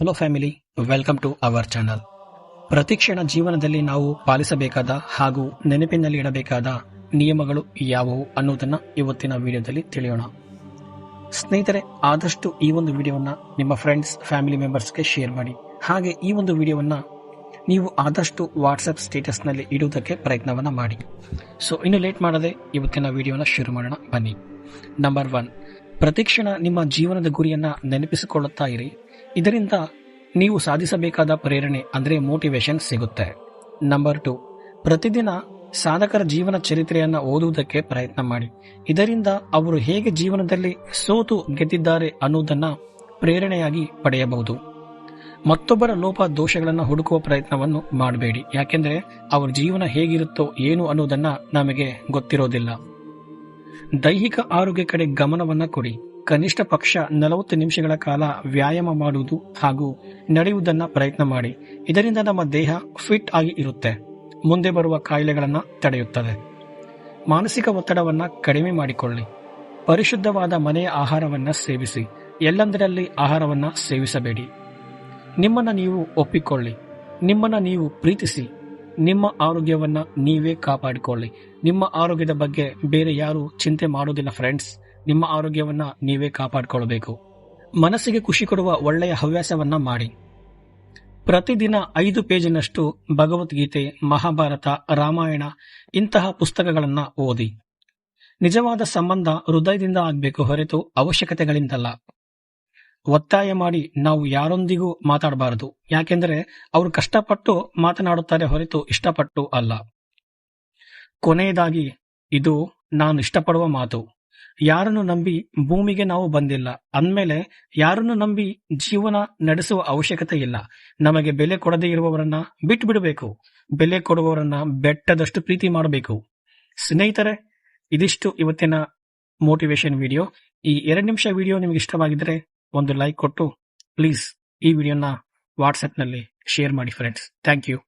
Hello family welcome to our channel Pratikshana ಜೀವನದಲ್ಲಿ ನಾವು ಪಾಲಿಸಬೇಕಾದ ಹಾಗೂ ನೆನಪಿನಲ್ಲಿ ಇಡಬೇಕಾದ ನಿಯಮಗಳು ಯಾವುವು ಅನ್ನೋದನ್ನ ಇವತ್ತಿನ ವಿಡಿಯೋದಲ್ಲಿ ತಿಳಿಯೋಣ. ಸ್ನೇಹಿತರೆ, ಆದಷ್ಟು ಈ ಒಂದು ವಿಡಿಯೋವನ್ನು ನಿಮ್ಮ ಫ್ರೆಂಡ್ಸ್ ಫ್ಯಾಮಿಲಿ ಮೆಂಬರ್ಸ್ಗೆ ಶೇರ್ ಮಾಡಿ. ಹಾಗೆ ಈ ಒಂದು ವಿಡಿಯೋವನ್ನು ನೀವು ಆದಷ್ಟು ವಾಟ್ಸಪ್ ಸ್ಟೇಟಸ್ನಲ್ಲಿ ಇಡುವುದಕ್ಕೆ ಪ್ರಯತ್ನವನ್ನು ಮಾಡಿ. ಸೊ ಇನ್ನು ಲೇಟ್ ಮಾಡದೆ ಇವತ್ತಿನ ವಿಡಿಯೋನ ಶುರು ಮಾಡೋಣ. ಬನ್ನಿ. ನಂಬರ್ ಒನ್ ಪ್ರತಿಕ್ಷಣ ನಿಮ್ಮ ಜೀವನದ ಗುರಿಯನ್ನ ನೆನಪಿಸಿಕೊಳ್ಳುತ್ತಾ ಇರಿ. ಇದರಿಂದ ನೀವು ಸಾಧಿಸಬೇಕಾದ ಪ್ರೇರಣೆ, ಅಂದರೆ ಮೋಟಿವೇಶನ್ ಸಿಗುತ್ತೆ. ನಂಬರ್ ಟು ಪ್ರತಿದಿನ ಸಾಧಕರ ಜೀವನ ಚರಿತ್ರೆಯನ್ನು ಓದುವುದಕ್ಕೆ ಪ್ರಯತ್ನ ಮಾಡಿ. ಇದರಿಂದ ಅವರು ಹೇಗೆ ಜೀವನದಲ್ಲಿ ಸೋತು ಗೆದ್ದಿದ್ದಾರೆ ಅನ್ನೋದನ್ನು ಪ್ರೇರಣೆಯಾಗಿ ಪಡೆಯಬಹುದು. ಮತ್ತೊಬ್ಬರ ಲೋಪ ದೋಷಗಳನ್ನು ಹುಡುಕುವ ಪ್ರಯತ್ನವನ್ನು ಮಾಡಬೇಡಿ. ಯಾಕೆಂದರೆ ಅವರ ಜೀವನ ಹೇಗಿರುತ್ತೋ ಏನು ಅನ್ನೋದನ್ನ ನಮಗೆ ಗೊತ್ತಿರೋದಿಲ್ಲ. ದೈಹಿಕ ಆರೋಗ್ಯ ಕಡೆ ಗಮನವನ್ನ ಕೊಡಿ. ಕನಿಷ್ಠ ಪಕ್ಷ ನಲವತ್ತು ನಿಮಿಷಗಳ ಕಾಲ ವ್ಯಾಯಾಮ ಮಾಡುವುದು ಹಾಗೂ ನಡೆಯುವುದನ್ನು ಪ್ರಯತ್ನ ಮಾಡಿ. ಇದರಿಂದ ನಮ್ಮ ದೇಹ ಫಿಟ್ ಆಗಿ ಇರುತ್ತೆ. ಮುಂದೆ ಬರುವ ಕಾಯಿಲೆಗಳನ್ನು ತಡೆಯುತ್ತದೆ. ಮಾನಸಿಕ ಒತ್ತಡವನ್ನು ಕಡಿಮೆ ಮಾಡಿಕೊಳ್ಳಿ. ಪರಿಶುದ್ಧವಾದ ಮನೆಯ ಆಹಾರವನ್ನು ಸೇವಿಸಿ. ಎಲ್ಲಂದರಲ್ಲಿ ಆಹಾರವನ್ನು ಸೇವಿಸಬೇಡಿ. ನಿಮ್ಮನ್ನು ನೀವು ಒಪ್ಪಿಕೊಳ್ಳಿ. ನಿಮ್ಮನ್ನು ನೀವು ಪ್ರೀತಿಸಿ. ನಿಮ್ಮ ಆರೋಗ್ಯವನ್ನು ನೀವೇ ಕಾಪಾಡಿಕೊಳ್ಳಿ. ನಿಮ್ಮ ಆರೋಗ್ಯದ ಬಗ್ಗೆ ಬೇರೆ ಯಾರೂ ಚಿಂತೆ ಮಾಡೋದಿಲ್ಲ ಫ್ರೆಂಡ್ಸ್ ನಿಮ್ಮ ಆರೋಗ್ಯವನ್ನ ನೀವೇ ಕಾಪಾಡಿಕೊಳ್ಳಬೇಕು ಮನಸ್ಸಿಗೆ ಖುಷಿ ಕೊಡುವ ಒಳ್ಳೆಯ ಹವ್ಯಾಸವನ್ನ ಮಾಡಿ. ಪ್ರತಿದಿನ ಐದು ಪೇಜಿನಷ್ಟು ಭಗವದ್ಗೀತೆ, ಮಹಾಭಾರತ, ರಾಮಾಯಣ ಇಂತಹ ಪುಸ್ತಕಗಳನ್ನ ಓದಿ. ನಿಜವಾದ ಸಂಬಂಧ ಹೃದಯದಿಂದ ಆಗಬೇಕು ಹೊರತು ಅವಶ್ಯಕತೆಗಳಿಂದಲ್ಲ. ಒತ್ತಾಯ ಮಾಡಿ ನಾವು ಯಾರೊಂದಿಗೂ ಮಾತಾಡಬಾರದು. ಯಾಕೆಂದರೆ ಅವರು ಕಷ್ಟಪಟ್ಟು ಮಾತನಾಡುತ್ತಾರೆ ಹೊರತು ಇಷ್ಟಪಟ್ಟು ಅಲ್ಲ. ಕೊನೆಯದಾಗಿ, ಇದು ನಾನು ಇಷ್ಟಪಡುವ ಮಾತು. ಯಾರನ್ನು ನಂಬಿ ಭೂಮಿಗೆ ನಾವು ಬಂದಿಲ್ಲ. ಅಂದಮೇಲೆ ಯಾರನ್ನು ನಂಬಿ ಜೀವನ ನಡೆಸುವ ಅವಶ್ಯಕತೆ ಇಲ್ಲ. ನಮಗೆ ಬೆಲೆ ಕೊಡದೇ ಇರುವವರನ್ನ ಬಿಟ್ಟು ಬಿಡಬೇಕು ಬೆಲೆ ಕೊಡುವವರನ್ನ ಬೆಟ್ಟದಷ್ಟು ಪ್ರೀತಿ ಮಾಡಬೇಕು. ಸ್ನೇಹಿತರೆ, ಇದಿಷ್ಟು ಇವತ್ತಿನ ಮೋಟಿವೇಶನ್ ವಿಡಿಯೋ ಈ ಎರಡು ನಿಮಿಷ ವಿಡಿಯೋ ನಿಮಗೆ ಇಷ್ಟವಾಗಿದ್ರೆ ಒಂದು ಲೈಕ್ ಕೊಟ್ಟು ಪ್ಲೀಸ್ ಈ ವಿಡಿಯೋನ ವಾಟ್ಸ್ಆಪ್ನಲ್ಲಿ ಶೇರ್ ಮಾಡಿ ಫ್ರೆಂಡ್ಸ್ ಥ್ಯಾಂಕ್ ಯು